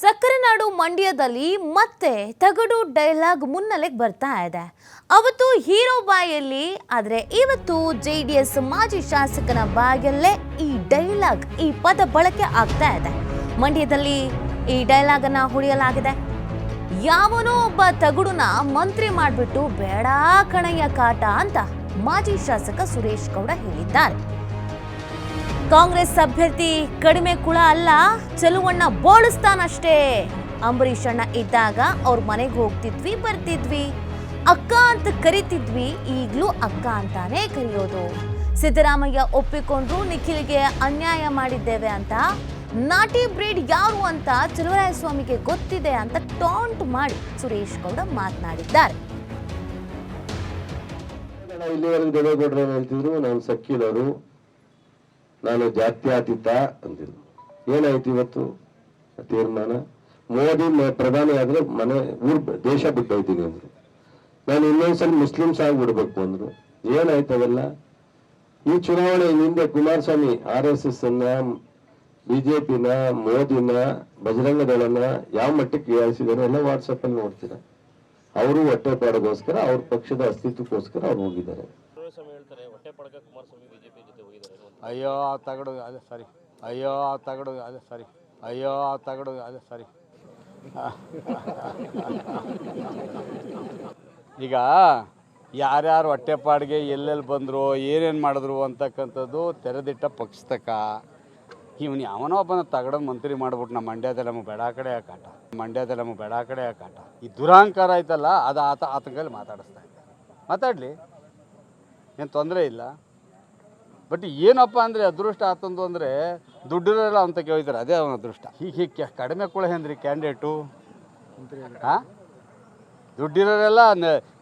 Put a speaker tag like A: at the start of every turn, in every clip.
A: ಸಕ್ಕರೆ ನಾಡು ಮಂಡ್ಯದಲ್ಲಿ ಮತ್ತೆ ತಗಡು ಡೈಲಾಗ್ ಮುನ್ನೆಲೆಗೆ ಬರ್ತಾ ಇದೆ. ಅವತ್ತು ಹೀರೋ ಬಾಯಲ್ಲಿ, ಆದರೆ ಇವತ್ತು ಜೆ ಡಿ ಎಸ್ ಮಾಜಿ ಶಾಸಕನ ಬಾಯಲ್ಲೇ ಈ ಡೈಲಾಗ್ ಈ ಪದ ಬಳಕೆ ಆಗ್ತಾ ಇದೆ. ಮಂಡ್ಯದಲ್ಲಿ ಈ ಡೈಲಾಗ್ ಅನ್ನ ಹೊಡೆಯಲಾಗಿದೆ. ಯಾವನೋ ಒಬ್ಬ ತಗಡುನ ಮಂತ್ರಿ ಮಾಡಿಬಿಟ್ಟು ಬೇಡ ಕಣಯ್ಯ ಕಾಟ ಅಂತ ಮಾಜಿ ಶಾಸಕ ಸುರೇಶ್ ಗೌಡ ಹೇಳಿದ್ದಾರೆ. ಕಾಂಗ್ರೆಸ್ ಅಭ್ಯರ್ಥಿ ಕಡಿಮೆ ಕುಳ ಅಲ್ಲ, ಚೆಲುವಣ್ಣ ಬೋಳಿಸ್ತಾನಷ್ಟೇ. ಅಂಬರೀಷ್ ಅಣ್ಣ ಇದ್ದಾಗ ಅವ್ರ ಮನೆಗೆ ಹೋಗ್ತಿದ್ವಿ, ಬರ್ತಿದ್ವಿ. ಅಕ್ಕ ಅಂತ ಕರಿತಿದ್ವಿ, ಈಗಲೂ ಅಕ್ಕ ಅಂತಾನೆ ಕರೆಯೋದು. ಸಿದ್ದರಾಮಯ್ಯ ಒಪ್ಪಿಕೊಂಡ್ರು, ನಿಖಿಲ್ಗೆ ಅನ್ಯಾಯ ಮಾಡಿದ್ದೇವೆ ಅಂತ. ನಾಟಿ ಬ್ರೀಡ್ ಯಾರು ಅಂತ ಚಲುವರಾಯಸ್ವಾಮಿಗೆ ಗೊತ್ತಿದೆ ಅಂತ ಟಾಂಟ್ ಮಾಡಿ ಸುರೇಶ್ ಗೌಡ ಮಾತನಾಡಿದ್ದಾರೆ.
B: ಇಲ್ಲಿವರೆಗೂ ದೇವೇಗೌಡರು ಹೇಳ್ತಿದ್ರು ಸಕ್ಕಿನವರು ನಾನು ಜಾತ್ಯಾತೀತ ಅಂದಿದ್ದು ಏನಾಯ್ತು ಇವತ್ತು? ತೀರ್ಮಾನ? ಮೋದಿ ಪ್ರಧಾನಿ ಆದ್ರೆ ಮನೆ, ಊರ್, ದೇಶ ಬಿಟ್ಟೋಯ್ತೀನಿ ಅಂದ್ರು. ನಾನು ಇನ್ನೊಂದ್ಸಲ ಮುಸ್ಲಿಮ್ಸ್ ಆಗ್ಬಿಡ್ಬೇಕು ಅಂದ್ರು. ಏನಾಯ್ತು ಅವೆಲ್ಲ? ಈ ಚುನಾವಣೆ ಹಿಂದೆ ಕುಮಾರಸ್ವಾಮಿ ಆರ್ ಎಸ್ ಎಸ್ ಅನ್ನ ಬಿಜೆಪಿನ ಮೋದಿನ ಬಜರಂಗ ಯಾವ ಮಟ್ಟಕ್ಕೆ ಕೇಳಿಸಿದಾರೆ ಎಲ್ಲ ವಾಟ್ಸಪ್ ಅಲ್ಲಿ ನೋಡ್ತೀರಾ. ಅವರು ಹೊಟ್ಟೆಪಾಡಿಗೋಸ್ಕರ ಅವ್ರ ಪಕ್ಷದ ಅಸ್ತಿತ್ವಕ್ಕೋಸ್ಕರ ಅವ್ರು ಹೋಗಿದ್ದಾರೆ.
C: ಹೊಟ್ಟೆ
D: ಅಯ್ಯೋ, ಆ ತಗಡು, ಅದೇ ಸರಿ. ಅಯ್ಯೋ, ಆ ತಗಡು, ಅದೇ ಸರಿ. ಅಯ್ಯೋ, ಆ ತಗಡು, ಅದೇ ಸರಿ. ಈಗ ಯಾರ್ಯಾರು ಹೊಟ್ಟೆಪಾಡಿಗೆ ಎಲ್ಲೆಲ್ಲಿ ಬಂದರು, ಏನೇನು ಮಾಡಿದ್ರು ಅಂತಕ್ಕಂಥದ್ದು ತೆರೆದಿಟ್ಟ ಪಕ್ಷತಕ ಇವನು ಯಾವನೋ ಒಬ್ಬನ ತಗಡ ಮಂತ್ರಿ ಮಾಡ್ಬಿಟ್ಟು ನಮ್ಮ ಮಂಡ್ಯದಲ್ಲಿ ನಮಗೆ ಬೇಡ ಕಡೆ ಕಾಟ. ಮಂಡ್ಯದಲ್ಲಿ ನಮಗೆ ಬೇಡ ಕಡೆ ಕಾಟ. ಈ ದುರಹಂಕಾರ ಐತಲ್ಲ ಅದು ಆತ, ಆತನ ಕೈಲಿ ಮಾತಾಡಿಸ್ತಾ ಇದ್ದೆ. ಮಾತಾಡಲಿ. ಏನು ತೊಂದರೆ ಇಲ್ಲ. ಬಟ್ ಏನಪ್ಪ ಅಂದರೆ ಅದೃಷ್ಟ ಆತಂದು ಅಂದರೆ ದುಡ್ಡಿರೋಲ್ಲ ಅಂತ ಕೇಳಿದ್ರೆ, ಅದೇ ಅವನ ಅದೃಷ್ಟ. ಹೀಗೆ ಹೀಗೆ ಕಡಿಮೆ ಕೊಳೆ ಹೆಂದ್ರಿ ಕ್ಯಾಂಡಿಡೇಟು ಹಾಂ ದುಡ್ಡಿರೋರೆಲ್ಲ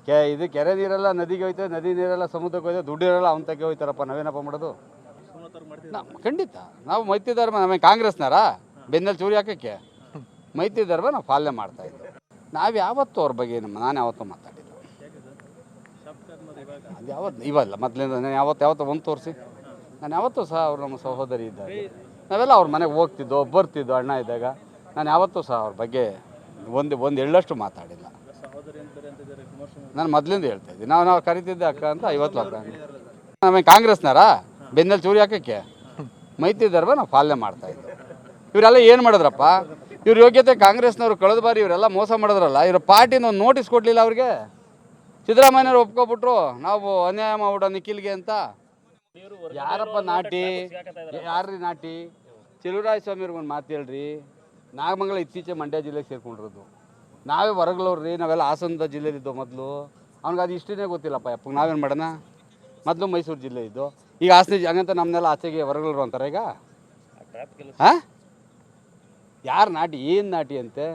D: ಕೆ ಇದು ಕೆರೆ ನೀರೆಲ್ಲ, ನದಿಗೆ ಹೋಯ್ತಾರೆ ನದಿ ನೀರೆಲ್ಲ, ಸಮುದ್ರಕ್ಕೆ ಹೋಯ್ತಾರೆ ದುಡ್ಡಿರೋಲ್ಲ ಅಂತ ಹೋಯ್ತಾರಪ್ಪ ನಾವೇನಪ್ಪ ಮಾಡೋದು? ಖಂಡಿತ. ನಾವು ಮೈತ್ರಿ ಧರ್ಮ ನಮಗೆ ಕಾಂಗ್ರೆಸ್ನಾರ? ಬೆನ್ನಲ್ಲಿ ಚೂರಿ ಹಾಕಕ್ಕೆ? ಮೈತ್ರಿ ಧರ್ಮ ನಾವು ಪಾಲನೆ ಮಾಡ್ತಾ ಇದ್ದೀವಿ ನಾವು ಯಾವತ್ತೂ ಅವ್ರ ಬಗ್ಗೆ ನಮ್ಮ ನಾನು ಯಾವತ್ತೂ ಮಾತಾಡಿಲ್ಲ. ಅದು ಯಾವತ್ತು ಇವಲ್ಲ ಮೊದಲಿಂದ ನಾನು ಯಾವತ್ತು ಯಾವತ್ತು ಒಂದು ತೋರಿಸಿ. ನಾನು ಯಾವತ್ತೂ ಸಹ ಅವ್ರು ನಮ್ಮ ಸಹೋದರಿ ಇದ್ದಾಗ ನಾವೆಲ್ಲ ಅವ್ರ ಮನೆಗೆ ಹೋಗ್ತಿದ್ದೋ, ಬರ್ತಿದ್ದೋ ಅಣ್ಣ ಇದ್ದಾಗ ನಾನು ಯಾವತ್ತೂ ಸಹ ಅವ್ರ ಬಗ್ಗೆ ಒಂದು ಒಂದು ಎಳ್ಳಷ್ಟು ಮಾತಾಡಿಲ್ಲ. ನಾನು ಮೊದಲಿಂದ ಹೇಳ್ತಾ ಇದ್ದೀನಿ. ನಾವು ನಾವು ಕರಿತಿದ್ದೆ ಅಕ್ಕ ಅಂತ ಐವತ್ತು ಅಕ್ಕ ನಮಗೆ ಕಾಂಗ್ರೆಸ್ನಾರಾ? ಬೆನ್ನಲ್ಲಿ ಚೂರಿ ಹಾಕಕ್ಕೆ? ಮೈತ್ರಿ ಧರ್ಮ ನಾವು ಪಾಲನೆ ಮಾಡ್ತಾ ಇದ್ವಿ. ಇವರೆಲ್ಲ ಏನು ಮಾಡಿದ್ರಪ್ಪ? ಇವ್ರ ಯೋಗ್ಯತೆ ಕಾಂಗ್ರೆಸ್ನವ್ರು ಕಳೆದ ಬಾರಿ ಇವರೆಲ್ಲ ಮೋಸ ಮಾಡಿದ್ರಲ್ಲ? ಇವ್ರ ಪಾರ್ಟಿನ ನೋಟಿಸ್ ಕೊಡಲಿಲ್ಲ ಅವ್ರಿಗೆ? ಸಿದ್ದರಾಮಯ್ಯನವ್ರು ಒಪ್ಕೊಬಿಟ್ರು ನಾವು ಅನ್ಯಾಯ ಮಾಡ್ಬಿಡೋ ನಿಖಿಲ್ಗೆ ಅಂತ. ಯಾರಪ್ಪ ನಾಟಿ? ಯಾರ್ರಿ ನಾಟಿ? ಚೆಲುವರಾಯ ಸ್ವಾಮಿಯವ್ರಿಗೆ ಒಂದು ಮಾತು ಹೇಳ್ರಿ. ನಾಗಮಂಗಲ ಇತ್ತೀಚೆ ಮಂಡ್ಯ ಜಿಲ್ಲೆಗೆ ಸೇರ್ಕೊಂಡಿರೋದು. ನಾವೇ ಹೊರಗ್ಲವ್ರಿ ನಾವೆಲ್ಲ ಹಾಸನದ ಜಿಲ್ಲೆಲಿದ್ದು ಮೊದಲು. ಅವ್ನಿಗೆ ಅದು ಇಷ್ಟನೇ ಗೊತ್ತಿಲ್ಲಪ್ಪ ಯಪ್ಪ ನಾವೇನು ಮಾಡೋಣ? ಮೊದಲು ಮೈಸೂರು ಜಿಲ್ಲೆ ಇದ್ದು. ಈಗ ಹಾಸನ ಹಂಗಂತ ನಮ್ಮನ್ನೆಲ್ಲ ಆಚೆಗೆ ಹೊರಗಳರು ಅಂತಾರೆ ಈಗ. ಹಾಂ? ಯಾರು ನಾಟಿ? ಏನು ನಾಟಿ ಅಂತೆ?